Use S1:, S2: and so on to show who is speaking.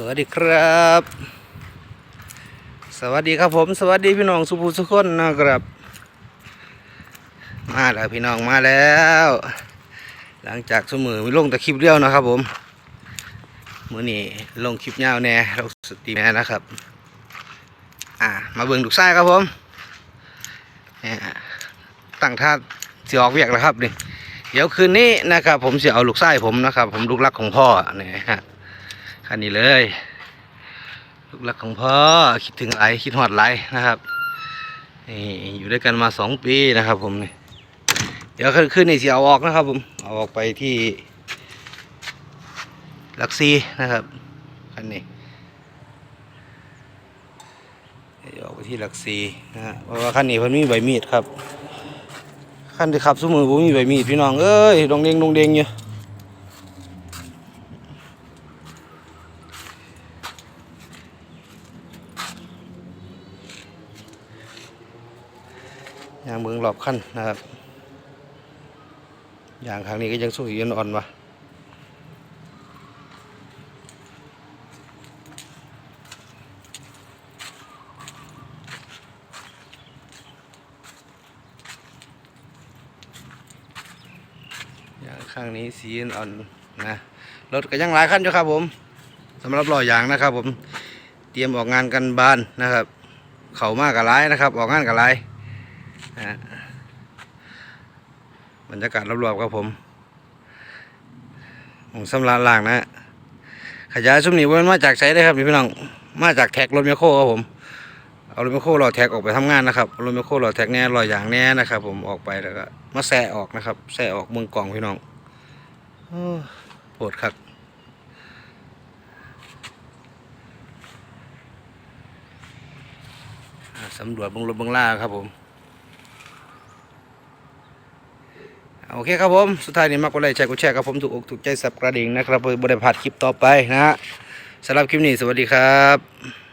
S1: สวัสดีครับ สวัสดีครับผม สวัสดีพี่น้องสุภูสุคนนะครับ มาแล้วพี่น้องมาแล้ว หลังจากเสมอมีลงแต่คลิปเดียวนะครับ ผมมื้อนี้ลงคลิปยาวแน่เราสตรีมแน่นะครับ อ่า มาเบิ่งลูกไส้ครับผมนี่ยตั้งท่าสิออกเวียกแล้วครับนี่เดี๋ยวคืนนี้นะครับ ผมจะเอาลูกไส้ผมนะครับ ผมลูกรักของพ่อเนี่ยฮะ คันนี้เลยลูกหลักของพ่อคิดถึงไรคิดหอดไรนะครับนี่อยู่ด้วยกันมาสองปีนะครับ ผมนี่เดี๋ยวขึ้นนี่สิเอาออกนะครับ ผมเอาออกไปที่หลักซีนะครับคันนี้เออกไปที่หลักซีนะฮะเพราะว่าคันนี้เพิ่นมีใบมีดครับคันที่ขับสมือผมมีใบมีดพี่น้องเอ้ยดงเดงดงเดงอยู่ ยางเมืองรอบขั้นนะครับยางครั้งนี้ก็ยังสู้ยืนอ่อนวะยางข้างนี้สีอ่อนนะรถก็ยังหลายขั้นอยู่ครับผมสำหรับล้อยางนะครับ ผมเตรียมออกงานกันบานนะครับ เข่ามากกับไรนะครับ ออกงานกับไร ฮะบรรยากาศรอบๆครับผมของสำราญล่างนะฮะขยายซุ้มนี้มันมาจากไซได้ครับพี่น้อง มาจากแท็กรถแมโครครับผม เอารถแมโครรอแท็กออกไปทำงานนะครับรถแมโครรอแท็กแน่รอยอย่างแน่นะครับ ผมออกไปแล้วก็มาแสะออกนะครับแสะออกเมืองกล่องพี่น้องโอ้ปวดครับสำรวจเบงรถเบงล่าครับผม โอเคครับผม สุดท้ายนี้มากกว่าไรแชร์กดแชร์ครับผม ถูกอกถูกใจสับกระดิ่งนะครับบริพลาดคลิปต่อไปนะฮะสำหรับคลิปนี้สวัสดีครับ